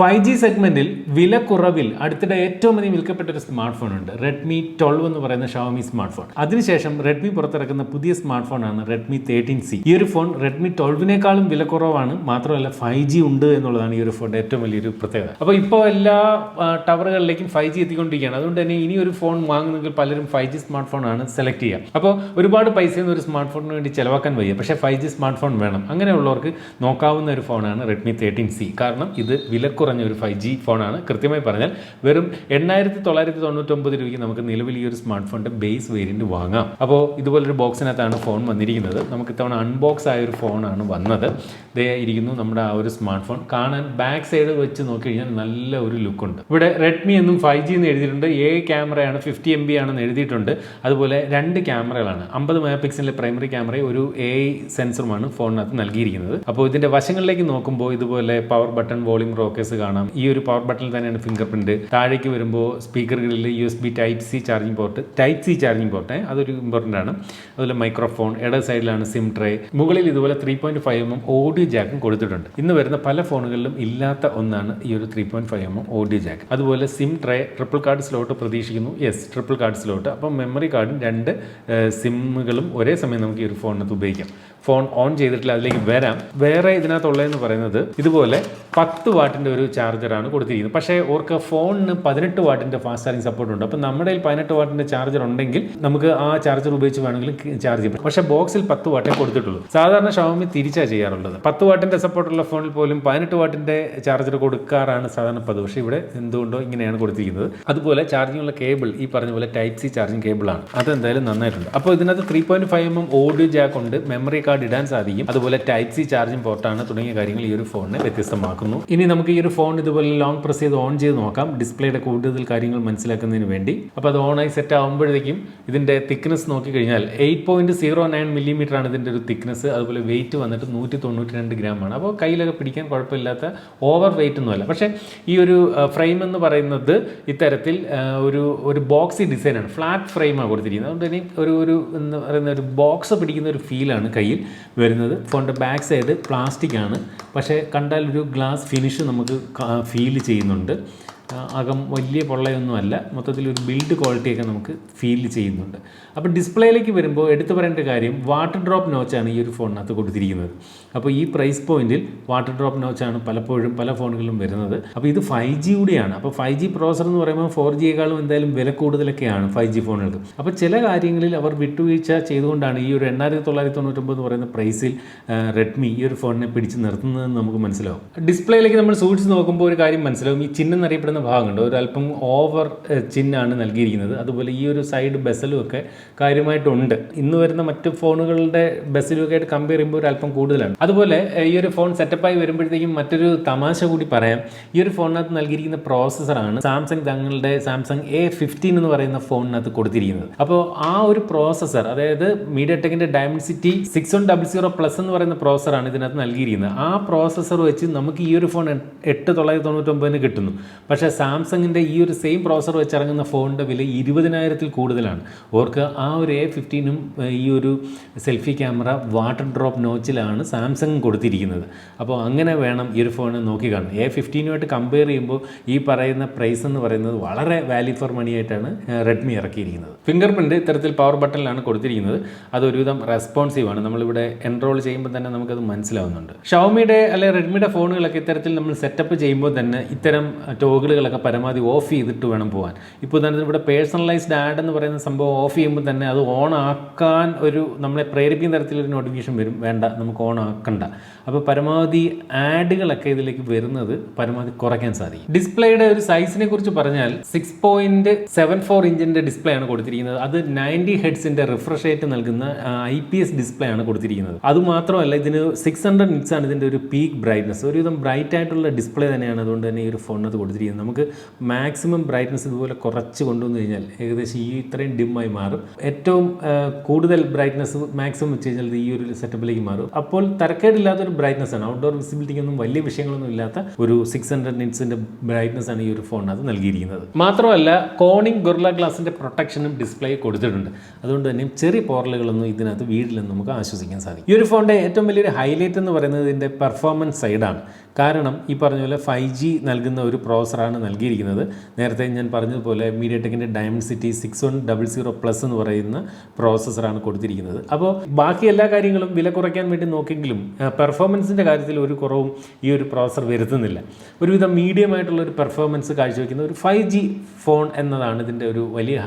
Five G സെഗ്മെന്റിൽ വില കുറവിൽ അടുത്തിടെ ഏറ്റവും അധികം വിൽക്കപ്പെട്ട ഒരു സ്മാർട്ട് ഫോൺ ഉണ്ട്. റെഡ്മി ട്വൽവ് എന്ന് പറയുന്ന ഷവമി സ്മാർട്ട് ഫോൺ അതിനുശേഷം റെഡ്മി പുറത്തിറക്കുന്ന പുതിയ സ്മാർട്ട് ഫോൺ ആണ് റെഡ്മി തേർട്ടീൻ സി ഈ ഒരു ഫോൺ റെഡ്മി ട്വൽവിനേക്കാളും വില കുറവാണ് മാത്രമല്ല ഫൈവ് ജി ഉണ്ട് എന്നുള്ളതാണ് ഈ ഒരു ഫോണിന്റെ ഏറ്റവും വലിയൊരു പ്രത്യേകത. അപ്പോൾ ഇപ്പോൾ എല്ലാ ടവറുകളിലേക്കും ഫൈവ് ജി എത്തിക്കൊണ്ടിരിക്കുകയാണ്. അതുകൊണ്ട് തന്നെ ഇനി ഒരു ഫോൺ വാങ്ങുന്നെങ്കിൽ പലരും ഫൈവ് ജി സ്മാർട്ട് ഫോൺ ആണ് സെലക്ട് ചെയ്യുക. അപ്പോൾ ഒരുപാട് പൈസയൊന്നും ഒരു സ്മാർട്ട് ഫോണിന് വേണ്ടി ചിലവാക്കാൻ വയ്യ. പക്ഷേ ഫൈവ് ജി സ്മാർട്ട് ഫോൺ വേണം. അങ്ങനെയുള്ളവർക്ക് നോക്കാവുന്ന ഒരു ഫോണാണ് റെഡ്മി തേർട്ടീൻ സി കാരണം ഇത് വില കുറഞ്ഞ ഒരു ഫൈവ് ജി ഫോണാണ്. കൃത്യമായി പറഞ്ഞാൽ വെറും എണ്ണായിരത്തി തൊള്ളായിരത്തി തൊണ്ണൂറ്റൊമ്പത് രൂപയ്ക്ക് നമുക്ക് നിലവിൽ ഈ ഒരു സ്മാർട്ട് ഫോണിന്റെ ബേസ് വേരിയന്റ് വാങ്ങാം. അപ്പോൾ ഇതുപോലൊരു ബോക്സിനകത്താണ് ഫോൺ വന്നിരിക്കുന്നത്. നമുക്ക് ഇത്തവണ അൺബോക്സ് ആയ ഒരു ഫോണാണ് വന്നത്. ദേ ഇരിക്കുന്നു നമ്മുടെ ആ ഒരു സ്മാർട്ട് ഫോൺ കാണാൻ ബാക്ക് സൈഡ് വെച്ച് നോക്കി കഴിഞ്ഞാൽ നല്ല ഒരു ലുക്കുണ്ട് ഇവിടെ റെഡ്മി എന്നും ഫൈവ് ജി എന്ന് എഴുതിയിട്ടുണ്ട്. എ ക്യാമറയാണ് ഫിഫ്റ്റി എം ബി ആണെന്ന് എഴുതിയിട്ടുണ്ട്. അതുപോലെ രണ്ട് ക്യാമറകളാണ് അമ്പത് മെഗാ പിക്സലിന്റെ പ്രൈമറി ക്യാമറയും ഒരു എ സെൻസറുമാണ് ഫോണിനകത്ത് നൽകിയിരിക്കുന്നത്. അപ്പോൾ ഇതിന്റെ വശങ്ങളിലേക്ക് നോക്കുമ്പോൾ ഇതുപോലെ പവർ ബട്ടൺ വോളിയം റോക്കേഴ്സ് കാണാം. ഈ ഒരു പവർ ബട്ടണിൽ തന്നെയാണ് ഫിംഗർ പ്രിന്റ് താഴേക്ക് വരുമ്പോൾ സ്പീക്കറുകളിൽ U S B type C charging port type C charging port അതൊരു ഇമ്പോർട്ടന്റ് ആണ്. അതുപോലെ മൈക്രോഫോൺ ഇട സൈഡിലാണ് സിം ട്രേ മുകളിൽ ഇതുപോലെ three point five M M audio ജാക്കും കൊടുത്തിട്ടുണ്ട്. ഇന്ന് വരുന്ന പല ഫോണുകളിലും ഇല്ലാത്ത ഒന്നാണ് ഈ ഒരു three point five M M audio jack അതുപോലെ sim tray triple card slot പ്രതീക്ഷിക്കുന്നു. യെസ് ട്രിപ്പിൾ കാർഡ് സ്ലോട്ട് അപ്പം മെമ്മറി കാർഡും രണ്ട് സിമ്മുകളും ഒരേ സമയം നമുക്ക് ഈ ഒരു ഫോണിനകത്ത് ഉപയോഗിക്കാം. ഫോൺ ഓൺ ചെയ്തിട്ടില്ല അതിലേക്ക് വരാം. വേറെ ഇതിനകത്തുള്ളതെന്ന് പറയുന്നത് ഇതുപോലെ പത്ത് വാട്ടിന്റെ ഒരു ചാർജറാണ് കൊടുത്തിരിക്കുന്നത്. പക്ഷേ ഓർക്ക് ഫോണിന് പതിനെട്ട് വാട്ടിന്റെ ഫാസ്റ്റ് ചാർജിങ് സപ്പോർട്ട് ഉണ്ട് അപ്പോൾ നമ്മുടെ കയ്യിൽ പതിനെട്ട് വാട്ടിന്റെ ചാർജർ ഉണ്ടെങ്കിൽ നമുക്ക് ആ ചാർജർ ഉപയോഗിച്ച് വേണമെങ്കിൽ ചാർജ് ചെയ്യാം. പക്ഷേ ബോക്സിൽ പത്ത് വാട്ടേ കൊടുത്തിട്ടുള്ളൂ. സാധാരണ ഷവമി തിരിച്ചാ ചെയ്യാറുള്ളത്. പത്ത് വാട്ടിന്റെ സപ്പോർട്ടുള്ള ഫോണിൽ പോലും പതിനെട്ട് വാട്ടിന്റെ ചാർജർ കൊടുക്കാറാണ് സാധാരണ പതിവ്. പക്ഷേ ഇവിടെ എന്തുകൊണ്ടോ ഇങ്ങനെയാണ് കൊടുത്തിരിക്കുന്നത്. അതുപോലെ ചാർജിങ്ങുള്ള കേബിൾ ഈ പറഞ്ഞ പോലെ ടൈപ്പ് സി ചാർജിങ് കേബിളാണ്. അതെന്തായാലും നന്നായിട്ടുണ്ട്. അപ്പോൾ ഇതിനകത്ത് three point five M M audio jack ഉണ്ട്. മെമ്മറി കാർഡ് ഇടാൻ സാധിക്കും. അതുപോലെ ടൈപ്പ് സി ചാർജിങ് പോർട്ടാണ് തുടങ്ങിയ കാര്യങ്ങൾ ഈ ഒരു ഫോണിനെ വ്യത്യസ്തമാക്കുന്നു. ഇനി നമുക്ക് ഈ ഒരു ഫോൺ ഇതുപോലെ ലോങ് പ്രസ് ചെയ്ത് ഓൺ ചെയ്ത് നോക്കാം. ഡിസ്പ്ലേയുടെ കൂടുതൽ കാര്യങ്ങൾ മനസ്സിലാക്കുന്നതിന് വേണ്ടി. അപ്പോൾ അത് ഓണായി സെറ്റ് ആകുമ്പോഴേക്കും ഇതിന്റെ തിക്നെസ് നോക്കിക്കഴിഞ്ഞാൽ eight point zero nine millimetre ആണ് ഇതിന്റെ ഒരു തിക്നെസ് അതുപോലെ വെയിറ്റ് വന്നിട്ട് നൂറ്റി തൊണ്ണൂറ്റി രണ്ട് ഗ്രാം ആണ്. അപ്പോൾ കയ്യിലൊക്കെ പിടിക്കാൻ കുഴപ്പമില്ലാത്ത ഓവർ വെയിറ്റ് ഒന്നുമല്ല പക്ഷേ ഈ ഒരു ഫ്രെയിം എന്ന് പറയുന്നത് ഇത്തരത്തിൽ ഒരു ഒരു ബോക്സി ഡിസൈനാണ് ഫ്ലാറ്റ് ഫ്രെയിമാണ് കൊടുത്തിരിക്കുന്നത്. അതുകൊണ്ട് തന്നെ ഒരു ഒരു എന്ന് പറയുന്ന ഒരു ബോക്സ് പിടിക്കുന്ന ഒരു ഫീലാണ് കയ്യിൽ വരുന്നത്. ഫോണിന്റെ ബാക്ക് സൈഡ് പ്ലാസ്റ്റിക് ആണ്. പക്ഷേ കണ്ടാൽ ഒരു ഗ്ലാസ് ഫിനിഷ് നമുക്ക് ഫീൽ ചെയ്യുന്നുണ്ട്. അകം വലിയ പൊള്ളയൊന്നുമല്ല. മൊത്തത്തിൽ ഒരു ബിൽഡ് ക്വാളിറ്റിയൊക്കെ നമുക്ക് ഫീൽ ചെയ്യുന്നുണ്ട്. അപ്പോൾ ഡിസ്പ്ലേയിലേക്ക് വരുമ്പോൾ എടുത്തു പറയേണ്ട കാര്യം വാട്ടർ ഡ്രോപ്പ് നോച്ചാണ് ഈ ഒരു ഫോണിനകത്ത് കൊടുത്തിരിക്കുന്നത്. അപ്പോൾ ഈ പ്രൈസ് പോയിന്റിൽ വാട്ടർ ഡ്രോപ്പ് നോച്ചാണ് പലപ്പോഴും പല ഫോണുകളിലും വരുന്നത്. അപ്പോൾ ഇത് ഫൈവ് ജി കൂടിയാണ്. അപ്പോൾ ഫൈവ് ജി പ്രോസർ എന്ന് പറയുമ്പോൾ ഫോർ ജിയേക്കാളും എന്തായാലും വില കൂടുതലൊക്കെയാണ് ഫൈവ് ജി ഫോണുകൾക്ക്. അപ്പോൾ ചില കാര്യങ്ങളിൽ അവർ വിട്ടുവീഴ്ച ചെയ്തുകൊണ്ടാണ് ഈ ഒരു എണ്ണായിരത്തി തൊള്ളായിരത്തി തൊണ്ണൂറ്റൊമ്പത് എന്ന് പറയുന്ന പ്രൈസിൽ റെഡ്മി ഈ ഒരു ഫോണിനെ പിടിച്ച് നിർത്തുന്നതെന്ന് നമുക്ക് മനസ്സിലാവും. ഡിസ്പ്ലേയിലേക്ക് നമ്മൾ സൂക്ഷിച്ച് നോക്കുമ്പോൾ ഒരു കാര്യം മനസ്സിലാവും. ഈ ചിഹ്നം എന്നറിയപ്പെടുന്ന ഭാഗമുണ്ട് ഒരു അല്പം ഓവർ ചിന്നാണ് നൽകിയിരിക്കുന്നത്. അതുപോലെ ഈ ഒരു സൈഡ് ബെസലും ഒക്കെ കാര്യമായിട്ടുണ്ട്. ഇന്ന് വരുന്ന മറ്റ് ഫോണുകളുടെ ബെസലും ഒക്കെ ആയിട്ട് കമ്പയർ ചെയ്യുമ്പോൾ ഒരു അല്പം കൂടുതലാണ്. അതുപോലെ ഈ ഒരു ഫോൺ സെറ്റപ്പായി വരുമ്പോഴത്തേക്കും മറ്റൊരു തമാശ കൂടി പറയാം. ഈ ഒരു ഫോണിനകത്ത് നൽകിയിരിക്കുന്ന പ്രോസസ്സറാണ് സാംസങ് തങ്ങളുടെ സാംസങ് എ ഫിഫ്റ്റീൻ എന്ന് പറയുന്ന ഫോണിനകത്ത് കൊടുത്തിരിക്കുന്നത്. അപ്പോൾ ആ ഒരു പ്രോസസ്സർ അതായത് media ടെക്കിന്റെ Dimensity six one double zero plus എന്ന് പറയുന്ന പ്രോസസ്സറാണ് ഇതിനകത്ത് നൽകിയിരിക്കുന്നത്. ആ പ്രോസസ്സർ വെച്ച് നമുക്ക് ഈ ഒരു ഫോൺ എട്ട് തൊള്ളായിരത്തി തൊണ്ണൂറ്റൊമ്പതിന് കിട്ടുന്നു. പക്ഷേ സാംസങ്ങിന്റെ ഈ ഒരു സെയിം പ്രോസർ വെച്ചിറങ്ങുന്ന ഫോണിന്റെ വില ഇരുപതിനായിരത്തിൽ കൂടുതലാണ്. ഓർക്ക് ആ ഒരു എ ഫിഫ്റ്റീനും ഈ ഒരു സെൽഫി ക്യാമറ വാട്ടർ ഡ്രോപ്പ് നോച്ചിലാണ് സാംസങ് കൊടുത്തിരിക്കുന്നത്. അപ്പോൾ അങ്ങനെ വേണം ഈ ഒരു ഫോൺ നോക്കി കാണും എ ഫിഫ്റ്റീനുമായിട്ട് കമ്പയർ ചെയ്യുമ്പോൾ ഈ പറയുന്ന പ്രൈസ് എന്ന് പറയുന്നത് വളരെ വാല്യൂ ഫോർ മണി ആയിട്ടാണ് റെഡ്മി ഇറക്കിയിരിക്കുന്നത്. ഫിംഗർ പ്രിന്റ് ഇത്തരത്തിൽ പവർ ബട്ടണിലാണ് കൊടുത്തിരിക്കുന്നത്. അത് ഒരുവിധം റെസ്പോൺസീവ് ആണ്. നമ്മളിവിടെ എൻറോൾ ചെയ്യുമ്പോൾ തന്നെ നമുക്കത് മനസ്സിലാവുന്നുണ്ട്. ഷവമിയുടെ അല്ലെ റെഡ്മിയുടെ ഫോണുകളൊക്കെ ഇത്തരത്തിൽ നമ്മൾ സെറ്റപ്പ് ചെയ്യുമ്പോൾ തന്നെ ഇത്തരം ടോഗിളുകളൊക്കെ പരമാവധി ഓഫ് ചെയ്തിട്ട് വേണം പോകാൻ ഇപ്പോൾ തന്നെ ഇവിടെ പേഴ്സണലൈസ്ഡ് ആഡ് എന്ന് പറയുന്ന സംഭവം ഓഫ് ചെയ്യുമ്പോൾ തന്നെ അത് ഓൺ ആക്കാൻ ഒരു നമ്മളെ പ്രേരിപ്പിക്കുന്ന തരത്തിലൊരു നോട്ടിഫിക്കേഷൻ വരും. വേണ്ട നമുക്ക് ഓൺ ആക്കണ്ട. അപ്പോൾ പരമാവധി ആഡുകളൊക്കെ ഇതിലേക്ക് വരുന്നത് പരമാവധി കുറയ്ക്കാൻ സാധിക്കും. ഡിസ്പ്ലേയുടെ ഒരു സൈസിനെ കുറിച്ച് പറഞ്ഞാൽ സിക്സ് പോയിന്റ് സെവൻ ഫോർ ഇഞ്ചിന്റെ ഡിസ്പ്ലേ ആണ് കൊടുത്തിരിക്കുന്നത്. അത് നയന്റി ഹെഡ്സിന്റെ റിഫ്രഷ് റേറ്റ് നൽകുന്ന ഐ പി എസ് ഡിസ്പ്ലേ ആണ് കൊടുത്തിരിക്കുന്നത്. അതുമാത്രമല്ല ഇതിന് സിക്സ് ഹൺഡ്രഡ് നിറ്റ്സ് ആണ് ഇതിന്റെ ഒരു പീക്ക് ബ്രൈറ്റ്നസ് ഒരുവിധം ബ്രൈറ്റ് ആയിട്ടുള്ള ഡിസ്പ്ലേ തന്നെയാണ് അതുകൊണ്ട് തന്നെ ഈ ഒരു ഫോണിനകത്ത് കൊടുത്തിരിക്കുന്നത്. നമുക്ക് മാക്സിമം ബ്രൈറ്റ്നസ് ഇതുപോലെ കുറച്ച് കൊണ്ടുവന്നു കഴിഞ്ഞാൽ ഏകദേശം ഈ ഇത്രയും ഡിമ്മായി മാറും. ഏറ്റവും കൂടുതൽ ബ്രൈറ്റ്നസ് മാക്സിമം വെച്ച് കഴിഞ്ഞാൽ ഈ ഒരു സെറ്റപ്പിലേക്ക് മാറും. അപ്പോൾ തരക്കേടില്ലാത്തൊരു ബ്രൈറ്റ്നസ് ആണ്. ഔട്ട്ഡോർ വിസിബിലിറ്റിക്ക് ഒന്നും വലിയ വിഷയങ്ങളൊന്നും ഇല്ലാത്ത ഒരു സിക്സ് ഹൺഡ്രഡ് നിറ്റ്സിന്റെ ബ്രൈറ്റ്നസ് ആണ് ഈ ഒരു ഫോണിനകത്ത് നൽകിയിരിക്കുന്നത്. മാത്രമല്ല കോണിംഗ് ഗൊർല ഗ്ലാസിന്റെ പ്രൊട്ടക്ഷനും ഡിസ്പ്ലേ കൊടുത്തിട്ടുണ്ട്. അതുകൊണ്ട് തന്നെ ചെറിയ പോറലുകളൊന്നും ഇതിനകത്ത് വീടില്ലെന്ന് നമുക്ക് ആശ്വസിക്കാൻ സാധിക്കും. ഈ ഒരു ഫോണിന്റെ ഏറ്റവും വലിയൊരു ഹൈലൈറ്റ് എന്ന് പറയുന്നത് ഇതിന്റെ പെർഫോമൻസ് സൈഡാണ് കാരണം ഈ പറഞ്ഞ പോലെ ഫൈവ് ജി നൽകുന്ന ഒരു പ്രോസറാണ് നൽകിയിരിക്കുന്നത്. നേരത്തെ ഞാൻ പറഞ്ഞതുപോലെ media ടെക്കിന്റെ diamond city six one double zero plus എന്ന് പറയുന്ന പ്രോസസ്സറാണ് കൊടുത്തിരിക്കുന്നത്. അപ്പോൾ ബാക്കി എല്ലാ കാര്യങ്ങളും വില കുറയ്ക്കാൻ വേണ്ടി നോക്കിയെങ്കിലും പെർഫോമൻസിന്റെ കാര്യത്തിൽ ഒരു കുറവും ഈ ഒരു പ്രോസർ വരുത്തുന്നില്ല. ഒരുവിധം മീഡിയമായിട്ടുള്ള ഒരു പെർഫോമൻസ് കാഴ്ചവെക്കുന്ന ഒരു ഫൈവ് ജി ഫോൺ എന്നതാണ് ഇതിന്റെ ഒരു വലിയ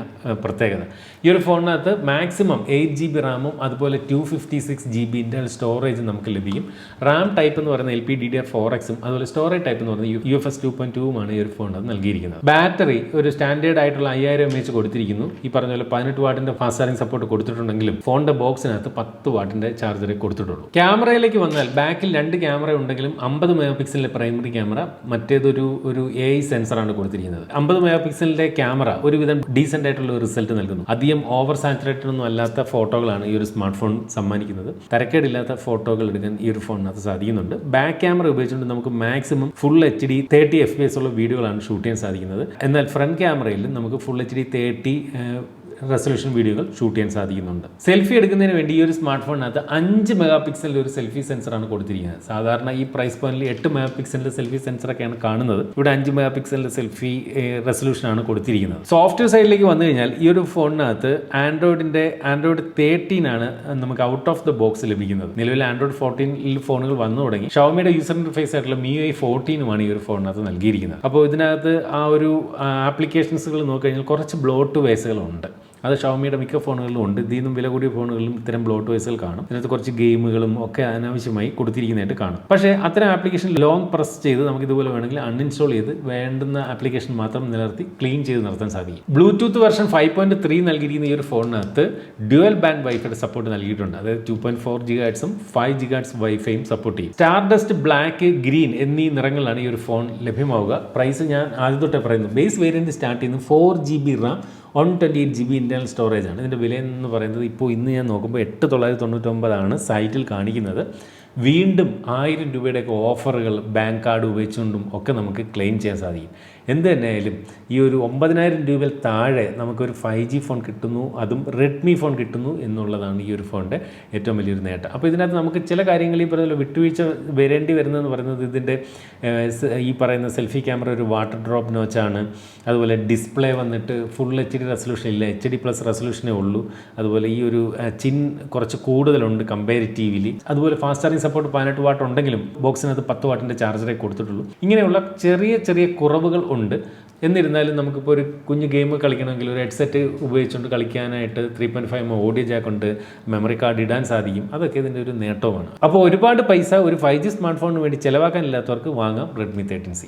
പ്രത്യേകത. ഈ ഒരു ഫോണിനകത്ത് മാക്സിമം എയ്റ്റ് ജി ബി റാമും അതുപോലെ two fifty six G B internal storage നമുക്ക് ലഭിക്കും. റാം ടൈപ്പ് എന്ന് പറയുന്ന L P D D R four എക്സും അതുപോലെ സ്റ്റോറേജ് ടൈപ്പ് എന്ന് പറയുന്നത് U F S two point ടൂമാണ് ഈ ഒരു ഫോണിനകത്ത് നൽകിയിരിക്കുന്നത്. ബാറ്ററി ഒരു സ്റ്റാൻഡേർഡ് ആയിട്ടുള്ള അയ്യായിരം എം എച്ച് കൊടുത്തിരിക്കുന്നു. ഈ പറഞ്ഞ പോലെ പതിനെട്ട് വാട്ടിന്റെ ഫാസ്റ്റ് ചാർജിംഗ് സപ്പോർട്ട് കൊടുത്തിട്ടുണ്ടെങ്കിലും ഫോണിന്റെ ബോക്സിനകത്ത് പത്ത് വാട്ടിന്റെ ചാർജർ കൊടുത്തിട്ടുള്ളൂ. ക്യാമറയിലേക്ക് വന്നാൽ ബാക്കിൽ രണ്ട് ക്യാമറ ഉണ്ടെങ്കിലും അമ്പത് മെഗാ പിക്സലിലെ പ്രൈമറി ക്യാമറ മറ്റേതൊരു ഒരു എ ഐ സെൻസറാണ് കൊടുത്തിരിക്കുന്നത്. അമ്പത് മെഗാ പിക്സലിന്റെ ക്യാമറ ഒരുവിധം ഡീസെന്റ് ആയിട്ടുള്ള ഒരു റിസൾട്ട് നൽകുന്നു. അധികം ഓവർ സാച്ചുറേറ്റഡ് ഒന്നും അല്ലാത്ത ഫോട്ടോകളാണ് ഈ ഒരു സ്മാർട്ട് ഫോൺ സമ്മാനിക്കുന്നത്. തരക്കേടില്ലാത്ത ഫോട്ടോകൾ എടുക്കാൻ ഈ ഒരു ഫോണിനകത്ത് സാധിക്കുന്നുണ്ട്. ബാക്ക് ക്യാമറ ഉപയോഗിച്ചുകൊണ്ട് നമുക്ക് maximum full H D thirty F P S ഉള്ള വീഡിയോകളാണ് ഷൂട്ട് ചെയ്യാൻ സാധിക്കുന്നത്. എന്നാൽ ഫ്രണ്ട് ക്യാമറയിൽ നമുക്ക് full H D thirty resolution വീഡിയോകൾ ഷൂട്ട് ചെയ്യാൻ സാധിക്കുന്നുണ്ട്. സെൽഫി എടുക്കുന്നതിന് വേണ്ടി ഈ ഒരു സ്മാർട്ട് ഫോണിനകത്ത് അഞ്ച് മെഗാ പിക്സലിന്റെ ഒരു സെൽഫി സെൻസറാണ് കൊടുത്തിരിക്കുന്നത്. സാധാരണ ഈ പ്രൈസ് പോയിന്റിൽ എട്ട് മെഗാ പിക്സലിന്റെ സെൽഫി സെൻസറൊക്കെയാണ് കാണുന്നത്. ഇവിടെ അഞ്ച് മെഗാ പിക്സലിന്റെ സെൽഫി റെസൊല്യൂഷനാണ് കൊടുത്തിരിക്കുന്നത്. സോഫ്റ്റ്വെയർ സൈഡിലേക്ക് വന്നു കഴിഞ്ഞാൽ ഈ ഒരു ഫോണിനകത്ത് ആൻഡ്രോയിഡിന്റെ ആൻഡ്രോയിഡ് തേർട്ടീൻ ആണ് നമുക്ക് ഔട്ട് ഓഫ് ദ ബോക്സ് ലഭിക്കുന്നത്. നിലവിൽ ആൻഡ്രോയിഡ് ഫോർട്ടീനിൽ ഫോണുകൾ വന്നു തുടങ്ങി. ഷവമിയുടെ യൂസർ ഇന്റർഫേസ് ആയിട്ടുള്ള മി ഐ ഫോർട്ടീനുമാണ് ഈ ഒരു ഫോണിനകത്ത് നൽകിയിരിക്കുന്നത്. അപ്പോൾ ഇതിനകത്ത് ആ ഒരു ആപ്ലിക്കേഷൻസുകൾ നോക്കിക്കഴിഞ്ഞാൽ കുറച്ച് ബ്ലോട്ട് വേസുകളുണ്ട് അത് ഷവമിയുടെ മിക്ക ഫോണുകളിലും ഉണ്ട്. ഇതിൽ നിന്നും വില കൂടിയ ഫോണുകളിലും ഇത്തരം ബ്ലോട്ട് വേസുകൾ കാണും. ഇതിനകത്ത് കുറച്ച് ഗെയിമുകളും ഒക്കെ അനാവശ്യമായി കൊടുത്തിരിക്കുന്നതായിട്ട് കാണും. പക്ഷേ അത്തരം ആപ്ലിക്കേഷൻ ലോങ് പ്രസ് ചെയ്ത് നമുക്ക് ഇതുപോലെ വേണമെങ്കിൽ അൺഇൻസ്റ്റാൾ ചെയ്ത് വേണ്ടുന്ന ആപ്ലിക്കേഷൻ മാത്രം നിലനിർത്തി ക്ലീൻ ചെയ്ത് നിർത്താൻ സാധിക്കും. Bluetooth version five point three നൽകിയിരിക്കുന്ന ഈ ഒരു ഫോണിനകത്ത് ഡ്യുവൽ ബാൻഡ് വൈഫൈയുടെ സപ്പോർട്ട് നൽകിയിട്ടുണ്ട്. അതായത് ടു പോയിന്റ് ഫോർ ജി ഗാഡ്സും ഫൈവ് ജി ഗാഡ്സ് വൈഫൈയും സപ്പോർട്ട് ചെയ്യും. സ്റ്റാർഡസ്റ്റ് ബ്ലാക്ക് ഗ്രീൻ എന്നീ നിറങ്ങളിലാണ് ഈ ഒരു ഫോൺ ലഭ്യമാവുക. പ്രൈസ് ഞാൻ ആദ്യം തൊട്ടേ പറയുന്നു. ബേസ് വേരിയന്റ് സ്റ്റാർട്ട് ചെയ്യുന്നത് four G B RAM one twenty eight G B internal storage ആണ് ഇതിന്റെ വില എന്ന് പറയുന്നത് ഇപ്പോൾ ഇന്ന് ഞാൻ നോക്കുമ്പോൾ എട്ട് തൊള്ളായിരത്തി തൊണ്ണൂറ്റൊമ്പതാണ് സൈറ്റിൽ കാണിക്കുന്നത്. വീണ്ടും ആയിരം രൂപയുടെയൊക്കെ ഓഫറുകൾ ബാങ്ക് കാർഡ് ഉപയോഗിച്ചുകൊണ്ടും ഒക്കെ നമുക്ക് ക്ലെയിം ചെയ്യാൻ സാധിക്കും. എന്ത് തന്നെയായാലും ഈ ഒരു ഒമ്പതിനായിരം രൂപയിൽ താഴെ നമുക്കൊരു ഫൈവ് ജി ഫോൺ കിട്ടുന്നു അതും റെഡ്മി ഫോൺ കിട്ടുന്നു എന്നുള്ളതാണ് ഈ ഒരു ഫോണിന്റെ ഏറ്റവും വലിയൊരു നേട്ടം. അപ്പോൾ ഇതിനകത്ത് നമുക്ക് ചില കാര്യങ്ങൾ ഈ പറഞ്ഞ വിട്ടുവീഴ്ച വരേണ്ടി വരുന്നതെന്ന് പറയുന്നത് ഇതിന്റെ ഈ പറയുന്ന സെൽഫി ക്യാമറ ഒരു വാട്ടർ ഡ്രോപ്പ് നോച്ചാണ് അതുപോലെ ഡിസ്പ്ലേ വന്നിട്ട് ഫുൾ എച്ച് ഡി റെസൊല്യൂഷൻ ഇല്ല. എച്ച് ഡി പ്ലസ് റെസൊല്യൂഷനേ ഉള്ളൂ. അതുപോലെ ഈ ഒരു ചിൻ കുറച്ച് കൂടുതലുണ്ട് കമ്പാരിറ്റീവ്ലി അതുപോലെ ഫാസ്റ്റ് ചാർജിങ് സപ്പോർട്ട് പതിനെട്ട് വാട്ട് ഉണ്ടെങ്കിലും ബോക്സിനകത്ത് പത്ത് വാട്ടിന്റെ ചാർജറേ കൊടുത്തിട്ടുള്ളൂ. ഇങ്ങനെയുള്ള ചെറിയ ചെറിയ കുറവുകൾ ഉണ്ട്. എന്നിരുന്നാലും നമുക്കിപ്പോൾ ഒരു കുഞ്ഞ് ഗെയിം കളിക്കണമെങ്കിൽ ഒരു ഹെഡ്സെറ്റ് ഉപയോഗിച്ചുകൊണ്ട് കളിക്കാനായിട്ട് three point five audio jack ഉണ്ട് മെമ്മറി കാർഡ് ഇടാൻ സാധിക്കും. അതൊക്കെ ഇതിന്റെ ഒരു നേട്ടമാണ് അപ്പോൾ ഒരുപാട് പൈസ ഒരു ഫൈവ് ജി സ്മാർട്ട് ഫോണിന് വേണ്ടി ചിലവാക്കാനില്ലാത്തവർക്ക് വാങ്ങാം റെഡ്മി തേർട്ടീൻ സി